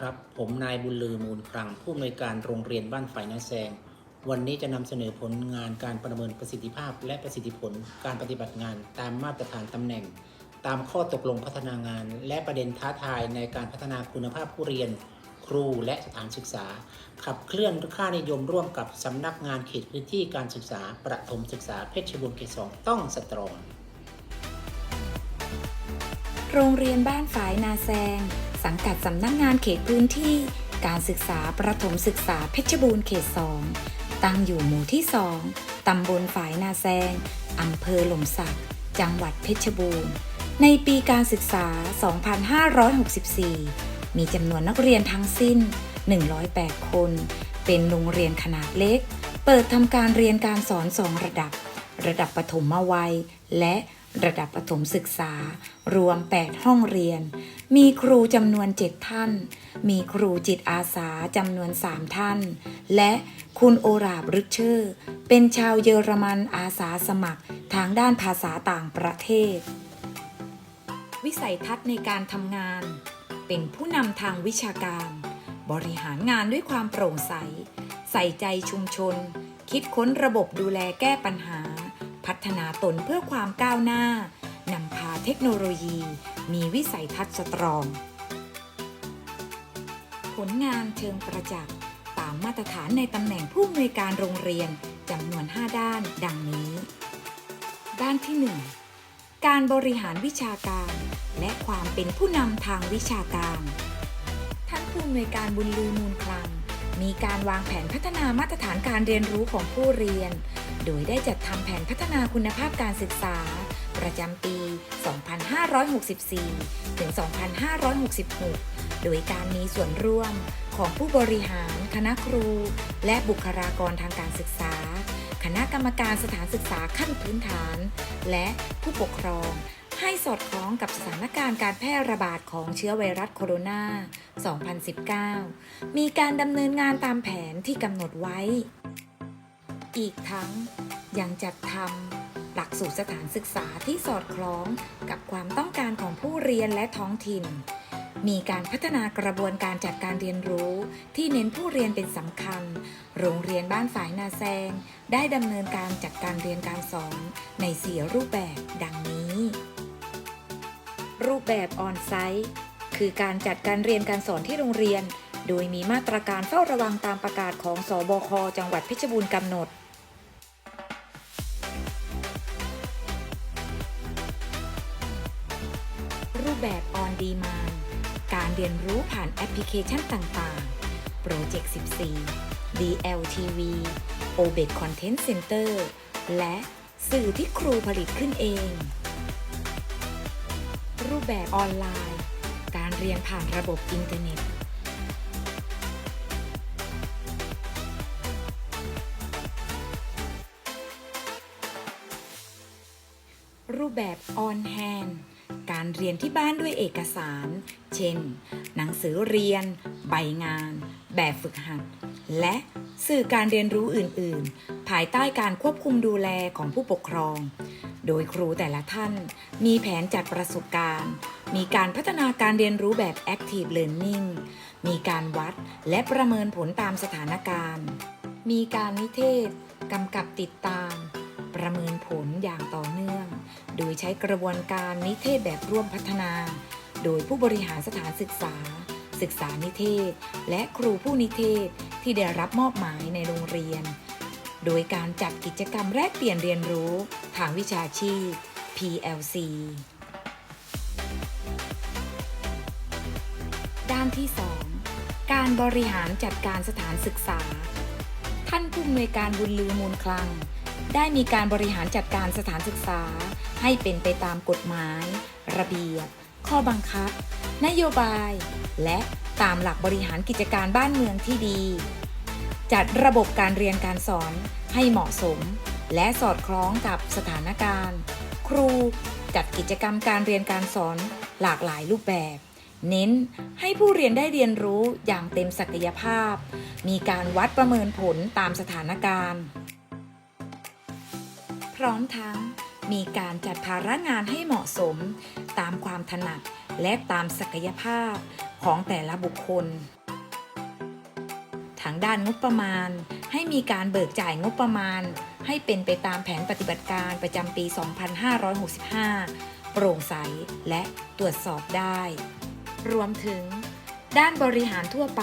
ครับ ผมนายบุญลือมูลครังผู้อำนวยการโรงเรียนบ้านฝ่ายนาแซง วันนี้จะนำเสนอผลงานการประเมินประสิทธิภาพ และประสิทธิผลการปฏิบัติงานตามมาตรฐานตำแหน่ง ตามข้อตกลงพัฒนางาน และประเด็นท้าทายในการพัฒนาคุณภาพผู้เรียน ครูและสถานศึกษา ขับเคลื่อนค่านิยมร่วมกับสำนักงานเขตพื้นที่การศึกษา ประถมศึกษาเพชรบูรณ์เขตสองต้องสตรอง โรงเรียนบ้านฝายนาแซง สังกัดสำนักงงานเขตพื้นที่ การศึกษาประถมศึกษาเพชรบูรณ์เขต 2 ตั้งอยู่หมู่ที่ 2 ตำบลฝายนาแซง อำเภอหล่มสัก จังหวัดเพชรบูรณ์ ในปีการศึกษา 2564 มีจำนวนนักเรียนทั้งสิ้น 108 คน เป็นโรงเรียนขนาดเล็ก เปิดทำการเรียนการสอน 2 ระดับ ระดับประถมวัย และ ระดับประถมศึกษา รวม 8 ห้องเรียน มีครูจำนวน 7 ท่าน มีครูจิตอาสาจำนวน 3 ท่าน และคุณโอราบรึกเชอร์ เป็นชาวเยอรมันอาสาสมัครทางด้านภาษาต่างประเทศ วิสัยทัศน์ในการทำงาน เป็นผู้นำทางวิชาการ บริหารงานด้วยความโปร่งใส ใส่ใจชุมชน คิดค้นระบบดูแลแก้ปัญหา พัฒนาตนเพื่อความก้าวหน้านำพาเทคโนโลยี มีวิสัยทัศน์สตรอง ผลงานเชิงประจักษ์ตามมาตรฐานในตำแหน่งผู้อำนวยการโรงเรียนจำนวน 5 ด้านดังนี้ ด้านที่ 1 การบริหารวิชาการ และความเป็นผู้นำทางวิชาการ ท่านผู้อำนวยการบุญลือมูลคลัง มีการวางแผนพัฒนามาตรฐานการเรียนรู้ของผู้เรียน โดยได้จัดทำแผนพัฒนาคุณภาพการศึกษา ประจำปี 2564 ถึง 2566 โดยการมีส่วนร่วมของผู้บริหาร คณะครู และบุคลากรทางการศึกษา คณะกรรมการสถานศึกษาขั้นพื้นฐาน และผู้ปกครอง ให้สอดคล้องกับสถานการณ์การแพร่ระบาดของเชื้อไวรัสโคโรนา 2019 มีการดำเนินงานตามแผนที่กำหนดไว้ อีกทั้งยังจัดทำหลักสูตรสถานศึกษาที่สอดคล้องกับความต้องการของผู้เรียนและท้องถิ่น มีการพัฒนากระบวนการจัดการเรียนรู้ที่เน้นผู้เรียนเป็นสำคัญ โรงเรียนบ้านฝายนาแซง ได้ดำเนินการจัดการเรียนการสอนในสี่รูปแบบดังนี้ รูปแบบออนไซต์คือการจัดการเรียนการสอนที่โรงเรียน โดยมีมาตรการเฝ้าระวังตามประกาศของสบค จังหวัดเพชรบูรณ์กำหนด รูปแบบออนดีมานการเรียนรู้ผ่านแอปพลิเคชันต่างๆโปรเจกต์14 DLTV OBEC Content Center และสื่อที่ครูผลิตขึ้นเอง ปแบบออนไลน์ การเรียนผ่านระบบอินเทอร์เน็ต รูปแบบ on hand การเรียนที่บ้านด้วยเอกสาร เช่น หนังสือเรียน ใบงาน แบบฝึกหัด และสื่อการเรียนรู้อื่น ๆ ภายใต้การควบคุมดูแลของผู้ปกครอง โดยครูแต่ละท่านมีแผนจัดประสบการณ์ มีการพัฒนาการเรียนรู้แบบ active learning มีการวัดและประเมินผลตามสถานการณ์ มีการนิเทศกำกับติดตาม ประเมินผลอย่างต่อเนื่อง โดยใช้กระบวนการนิเทศแบบร่วมพัฒนา โดยผู้บริหารสถานศึกษา ศึกษานิเทศ และครูผู้นิเทศที่ได้รับมอบหมายในโรงเรียน โดยการจัดกิจกรรมแลกเปลี่ยนเรียนรู้ทางวิชาชีพ PLC ด้านที่ 2 การบริหารจัดการสถานศึกษา ท่านผู้อำนวยการบุญลือมูลคลัง ได้มีการบริหารจัดการสถานศึกษา ให้เป็นไปตามกฎหมาย ระเบียบ ข้อบังคับ นโยบาย และตามหลักบริหารกิจการบ้านเมืองที่ดี จัดระบบการเรียนการสอนให้เหมาะสม และสอดคล้องกับสถานการณ์ ครูจัดกิจกรรมการเรียนการสอนหลากหลายรูปแบบ เน้นให้ผู้เรียนได้เรียนรู้อย่างเต็มศักยภาพ มีการวัดประเมินผลตามสถานการณ์ พร้อมทั้งมีการจัดภาระงานให้เหมาะสม ตามความถนัดและตามศักยภาพของแต่ละบุคคล ทางด้านงบประมาณ ให้มีการเบิกจ่ายงบประมาณ ให้เป็นไปตามแผนปฏิบัติการประจำปี 2565 โปร่งใสและตรวจสอบได้ รวมถึง ด้านบริหารทั่วไป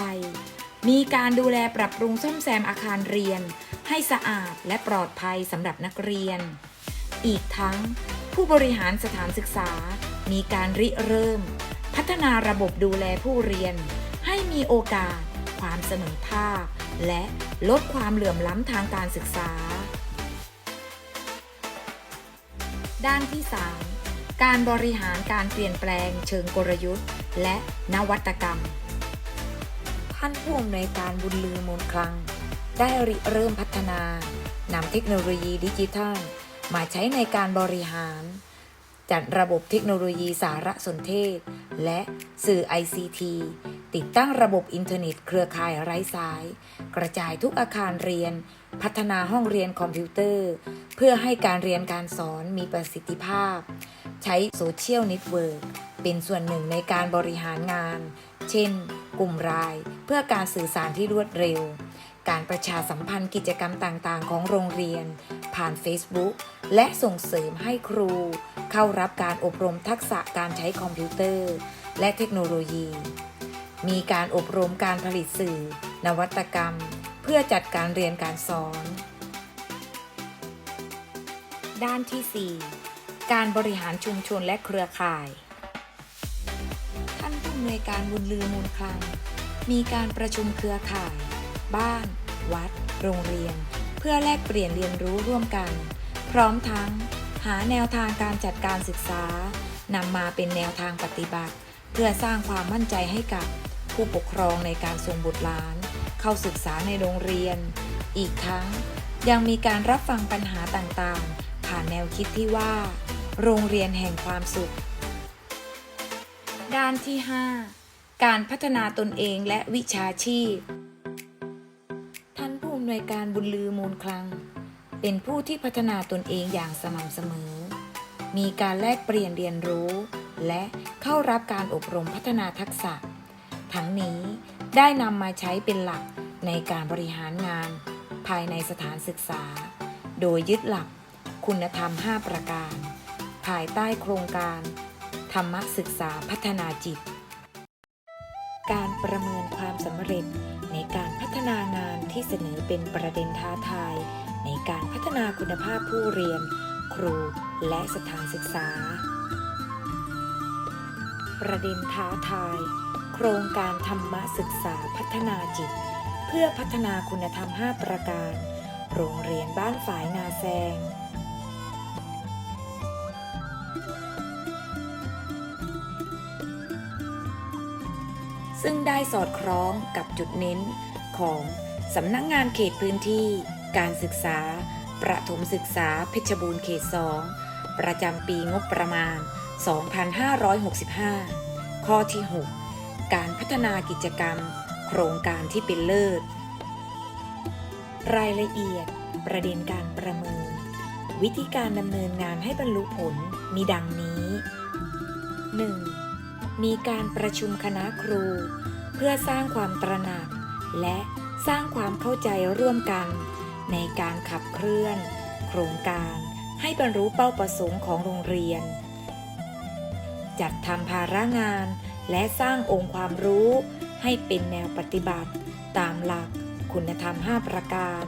มีการดูแลปรับปรุงซ่อมแซมอาคารเรียน ให้สะอาดและปลอดภัยสำหรับนักเรียน อีกทั้ง ผู้บริหารสถานศึกษา มีการริเริ่ม พัฒนาระบบดูแลผู้เรียน ให้มีโอกาส ความเสมอภาค และลดความเหลื่อมล้ำทางการศึกษา ด้านที่ 3 การบริหารการเปลี่ยนแปลงเชิงกลยุทธ์ และนวัตกรรม ท่านผู้อำนวยการบุญลือมูลคลัง ได้ริเริ่มพัฒนานำเทคโนโลยีดิจิทัล มาใช้ในการบริหาร จัดระบบเทคโนโลยีสารสนเทศ และสื่อ ICT ติดตั้งระบบอินเทอร์เน็ตเครือข่ายไร้สาย กระจายทุกอาคารเรียน พัฒนาห้องเรียนคอมพิวเตอร์ เพื่อให้การเรียนการสอนมีประสิทธิภาพ ใช้โซเชียลเน็ตเวิร์กเป็นส่วนหนึ่งในการบริหารงาน เช่น กลุ่มราย เพื่อการสื่อสารที่รวดเร็ว การประชาสัมพันธ์กิจกรรมต่างๆ ของโรงเรียน ผ่าน Facebook และส่งเสริมให้ครู เข้ารับการอบรมทักษะการใช้คอมพิวเตอร์ และเทคโนโลยี มีการอบรมการผลิตสื่อ นวัตกรรม เพื่อจัดการเรียนการสอน ด้านที่ 4 การบริหารชุมชนและเครือข่าย ท่านผู้อำนวยการบุญลือมูลคลัง มีการประชุมเครือข่าย บ้าน วัด โรงเรียน เพื่อแลกเปลี่ยนเรียนรู้ร่วมกัน พร้อมทั้ง หาแนวทางการจัดการศึกษานำมาเป็นแนวทางปฏิบัติ เพื่อสร้างความมั่นใจให้กับ ผู้ปกครองในการส่งบุตรหลาน เข้าศึกษาในโรงเรียน อีกทั้งยังมีการรับฟังปัญหาต่างๆ ผ่านแนวคิดที่ว่า โรงเรียนแห่งความสุข ด้านที่ 5 การพัฒนาตนเองและวิชาชีพ ท่านผู้อำนวยการบุญลือมูลคลัง เป็นผู้ที่พัฒนาตนเองอย่างสม่ำเสมอ มีการแลกเปลี่ยนเรียนรู้ และเข้ารับการอบรมพัฒนาทักษะ ทั้งนี้ได้นำมาใช้เป็นหลักในการบริหารงาน ภายในสถานศึกษา โดยยึดหลักคุณธรรม 5 ประการ ภายใต้โครงการ ธรรมศึกษาพัฒนาจิต การประเมินความสำเร็จในการพัฒนางานที่เสนอเป็นประเด็นท้าทาย ในการพัฒนาคุณภาพผู้เรียน ครูและสถานศึกษา ประเด็นท้าทาย ครงการธรรมศึกษาพัฒนาจิต เพื่อพัฒนาคุณธรรม 5 ประการ โรงเรียนบ้านฝายนาแซงซึ่งได้สอดคล้องกับจุดเน้นของสำนักงงานเขตพื้นที่ การศึกษา ประถมศึกษาเพชรบูรณ์เขต 2 ประจำปีงบประมาณ 2565 ข้อที่ 6 การพัฒนากิจกรรม โครงการที่เป็นเลิศ รายละเอียด ประเด็นการประเมิน วิธีการดำเนินงานให้บรรลุผลมีดังนี้ 1. มีการประชุมคณะครู เพื่อสร้างความตระหนัก และสร้างความเข้าใจร่วมกัน ในการขับเคลื่อน โครงการให้บรรลุเป้าประสงค์ของโรงเรียน จัดทำภาระงาน และสร้างองค์ความรู้ให้เป็นแนวปฏิบัติ ตามหลักคุณธรรม 5 ประการ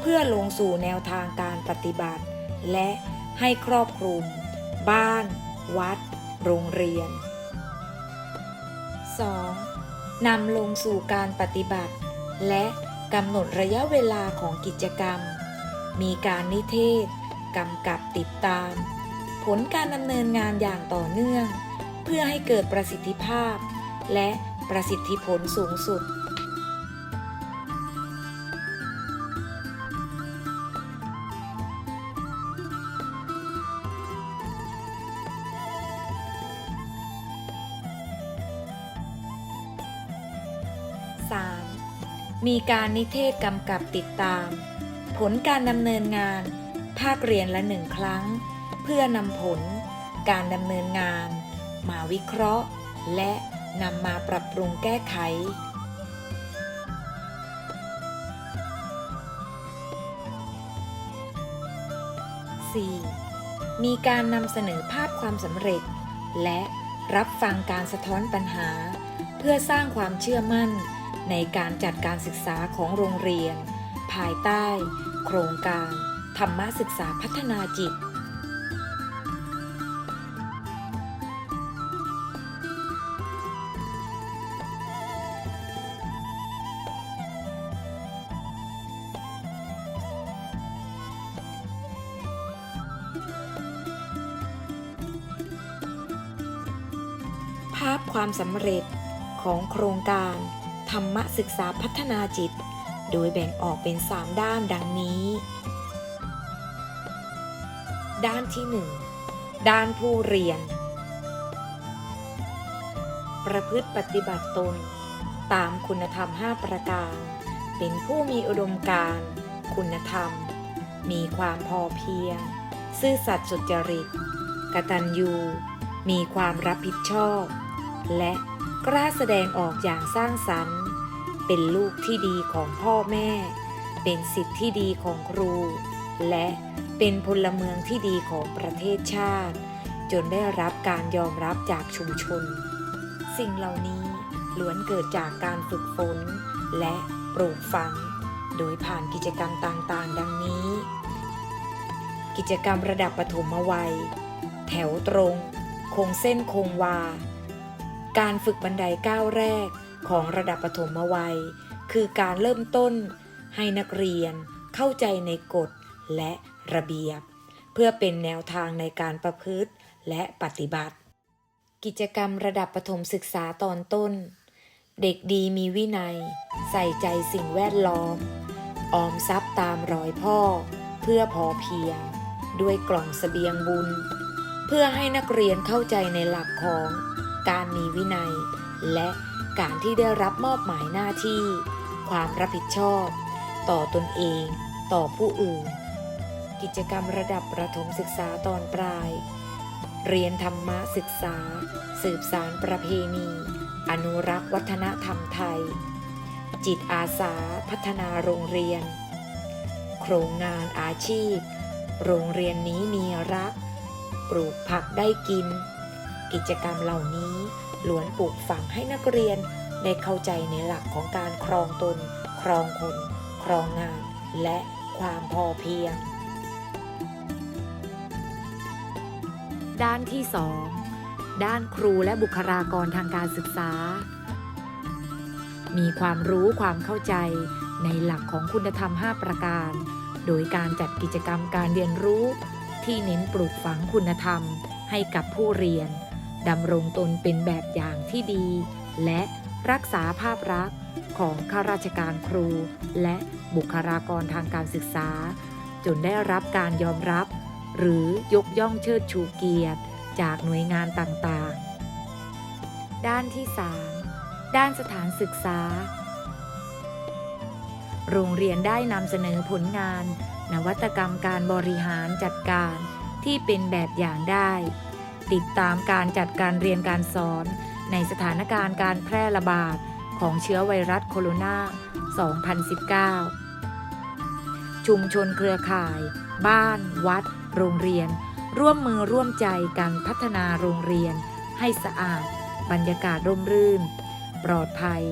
เพื่อลงสู่แนวทางการปฏิบัติ และให้ครอบคลุม บ้าน วัด โรงเรียน 2. นำลงสู่การปฏิบัติ และกำหนดระยะเวลาของกิจกรรม มีการนิเทศกำกับติดตาม ผลการดำเนินงานอย่างต่อเนื่อง เพื่อให้เกิดประสิทธิภาพ และประสิทธิผลสูงสุด 3. มีการนิเทศกำกับติดตาม ผลการดำเนินงาน ภาคเรียนละหนึ่งครั้ง เพื่อนำผล การดำเนินงาน มาวิเคราะห์ และนำมาปรับปรุงแก้ไข 4. มีการนำเสนอภาพความสำเร็จ และรับฟังการสะท้อนปัญหา เพื่อสร้างความเชื่อมั่นในการจัดการศึกษาของโรงเรียน ภายใต้ โครงการ ธรรมศึกษาพัฒนาจิต สำเร็จของโครงการ ธรรมศึกษาพัฒนาจิต โดยแบ่งออกเป็น 3 ด้านดังนี้ ด้านที่ 1 ด้านผู้เรียน ประพฤติปฏิบัติตน ตามคุณธรรม 5 ประการ เป็นผู้มีอุดมการณ์คุณธรรม มีความพอเพียง ซื่อสัตย์สุจริต กตัญญู มีความรับผิดชอบ และกล้าแสดงออกอย่างสร้างสรรค์ เป็นลูกที่ดีของพ่อแม่ เป็นสิทธิ์ที่ดีของครู และเป็นพลเมืองที่ดีของประเทศชาติ จนได้รับการยอมรับจากชุมชน สิ่งเหล่านี้ล้วนเกิดจากการฝึกฝน และปลูกฝัง โดยผ่านกิจกรรมต่างๆ ดังนี้ กิจกรรมระดับปฐมวัย แถวตรง คงเส้นคงวา การฝึกบันไดก้าวแรกของระดับปฐมวัย คือการเริ่มต้นให้นักเรียนเข้าใจในกฎและระเบียบ เพื่อเป็นแนวทางในการประพฤติและปฏิบัติ กิจกรรมระดับประถมศึกษาตอนต้น เด็กดีมีวินัย ใส่ใจสิ่งแวดล้อม ออมทรัพย์ตามรอยพ่อ เพื่อพอเพียง ด้วยกล่องเสบียงบุญ เพื่อให้นักเรียนเข้าใจในหลักของ การมีวินัย และการที่ได้รับมอบหมายหน้าที่ ความรับผิดชอบ ต่อตนเอง ต่อผู้อื่น กิจกรรมระดับประถมศึกษาตอนปลาย เรียนธรรมะศึกษา สืบสารประเพณี อนุรักษ์วัฒนธรรมไทย จิตอาสาพัฒนาโรงเรียน โครงงานอาชีพ โรงเรียนนี้มีรัก ปลูกผักได้กิน กิจกรรมเหล่านี้ล้วนปลูกฝังให้นักเรียน ได้เข้าใจในหลักของการครองตน ครองคน ครองงาน และความพอเพียง ด้านที่ 2 ด้านครูและบุคลากรทางการศึกษา มีความรู้ความเข้าใจในหลักของคุณธรรม 5 ประการ โดยการจัดกิจกรรมการเรียนรู้ ที่เน้นปลูกฝังคุณธรรมให้กับผู้เรียน ดำรงตนเป็นแบบอย่างที่ดี และรักษาภาพลักษณ์ของข้าราชการครู และบุคลากรทางการศึกษา จนได้รับการยอมรับ หรือยกย่องเชิดชูเกียรติ จากหน่วยงานต่างๆ ด้านที่ 3 ด้านสถานศึกษา โรงเรียนได้นำเสนอผลงาน นวัตกรรมการบริหารจัดการที่เป็นแบบอย่างได้ ติดตามการจัดการเรียนการสอน ในสถานการณ์การแพร่ระบาดของเชื้อไวรัสโคโรนา 2019 ชุมชนเครือข่าย บ้าน วัด โรงเรียน ร่วมมือร่วมใจกันพัฒนาโรงเรียน ให้สะอาด บรรยากาศร่มรื่น ปลอดภัย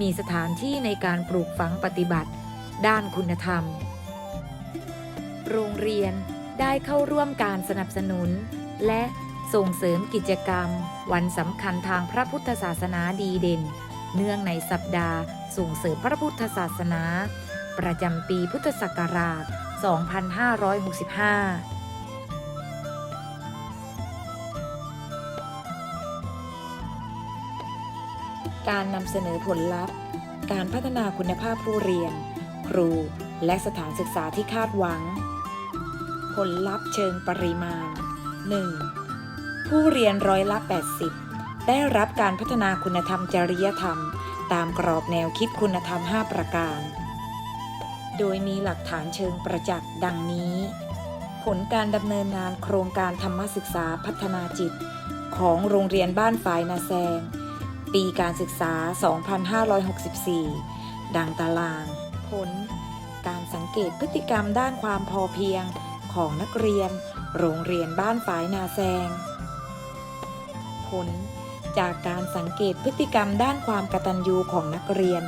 มีสถานที่ในการปลูกฝังปฏิบัติ ด้านคุณธรรม โรงเรียนได้เข้าร่วมการสนับสนุน และ ส่งเสริมกิจกรรม วันสำคัญทางพระพุทธศาสนาดีเด่น เนื่องในสัปดาห์ ส่งเสริมพระพุทธศาสนา ประจำปีพุทธศักราช 2565การนำเสนอผลลัพธ์ การพัฒนาคุณภาพผู้เรียน ครู และสถานศึกษาที่คาดหวัง ผลลัพธ์เชิงปริมาณ 1. ผู้เรียนร้อยละ 80 ได้รับการพัฒนาคุณธรรมจริยธรรม ตามกรอบแนวคิดคุณธรรม 5 ประการ โดยมีหลักฐานเชิงประจักษ์ดังนี้ ผลการดำเนินงานโครงการธรรมศึกษาพัฒนาจิต ของโรงเรียนบ้านฝายนาแซง ปีการศึกษา 2564 ดังตาราง ผล การสังเกตพฤติกรรมด้านความพอเพียงของนักเรียน โรงเรียนบ้านฝายนาแซง ผล จากการสังเกตพฤติกรรมด้านความกตัญญูของนักเรียน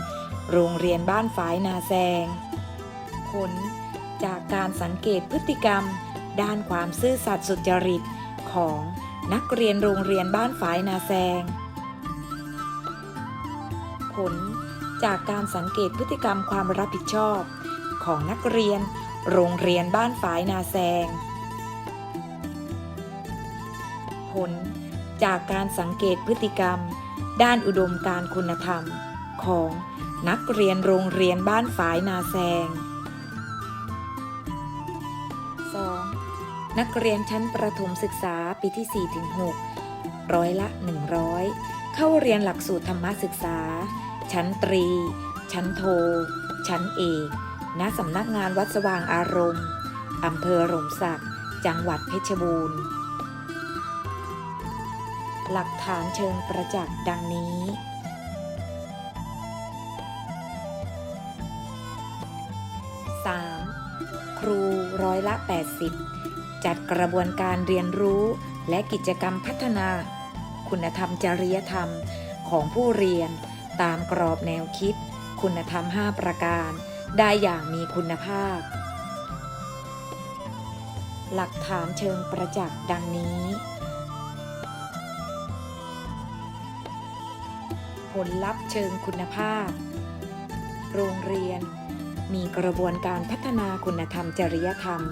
โรงเรียนบ้านฝายนาแซง ผล จากการสังเกตพฤติกรรม ด้านความซื่อสัตย์สุจริตของนักเรียนโรงเรียนบ้านฝายนาแซง ผล จากการสังเกตพฤติกรรมความรับผิดชอบ ของนักเรียน โรงเรียนบ้านฝายนาแซงผล จากการสังเกตพฤติกรรม ด้านอุดมการคุณธรรม ของนักเรียนโรงเรียนบ้านฝายนาแซง 2. นักเรียนชั้นประถมศึกษาปีที่ 4-6 ร้อยละ 100 เข้าเรียนหลักสูตรธรรมศึกษา ชั้นตรี ชั้นโท ชั้นเอกณสำนักงานวัดสว่างอารมณ์อำเภอหลมสัก จังหวัดเพชรบูรณ์ หลักฐานเชิงประจักษ์ดังนี้ 3. ครูร้อยละ 80 จัดกระบวนการเรียนรู้และกิจกรรมพัฒนา คุณธรรมจริยธรรมของผู้เรียน ตามกรอบแนวคิด คุณธรรม 5 ประการ ได้อย่างมีคุณภาพ หลักฐานเชิงประจักษ์ดังนี้ ผลลัพธ์เชิงคุณภาพ โรงเรียน มีกระบวนการพัฒนาคุณธรรมจริยธรรม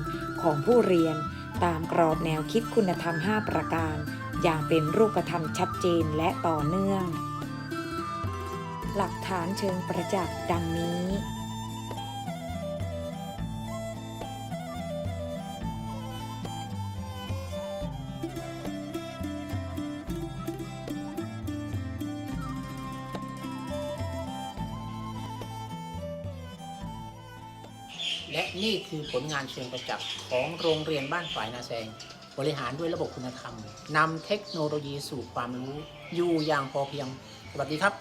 ของผู้เรียน ตามกรอบแนวคิดคุณธรรม 5 ประการ อย่างเป็นรูปธรรมชัดเจนและต่อเนื่อง หลักฐานเชิงประจักษ์ดังนี้ และนี่คือผลงานเชิงประจักษ์ของโรงเรียนบ้านฝ่ายนาแซง บริหารด้วยระบบคุณธรรมนำเทคโนโลยีสู่ความรู้อยู่อย่างพอเพียง สวัสดีครับ